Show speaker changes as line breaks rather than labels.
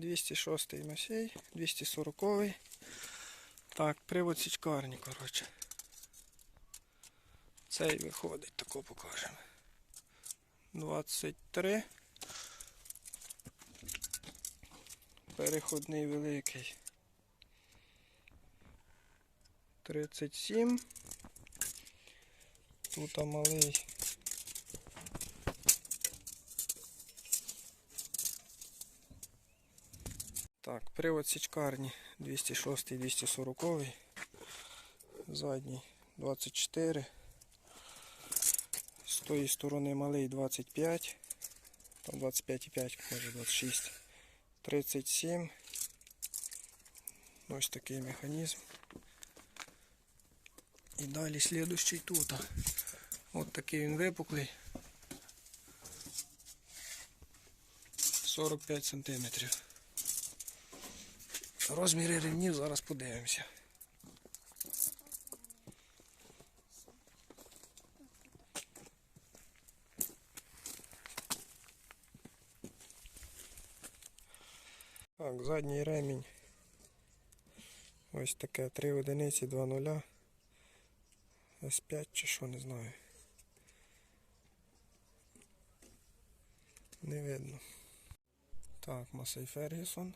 206 Масей, 240. Так, привод січкарні, коротше. Цей виходить, тако покажемо. 23. Переходний великий. 37. Тут малий. Так, привод січкарні 206 240 задній 24 з тої сторони малий 25 там 25,5 може 26 37 ось такий механізм. І далі слідущий тут. От такий він випуклий. 45 сантиметрів Розміри рівнів зараз подивимося. Так, задній ремінь. Ось таке 3 одиниці, 2 нуля. С5 чи що, не знаю. Не видно. Так, Масей Фергюсон.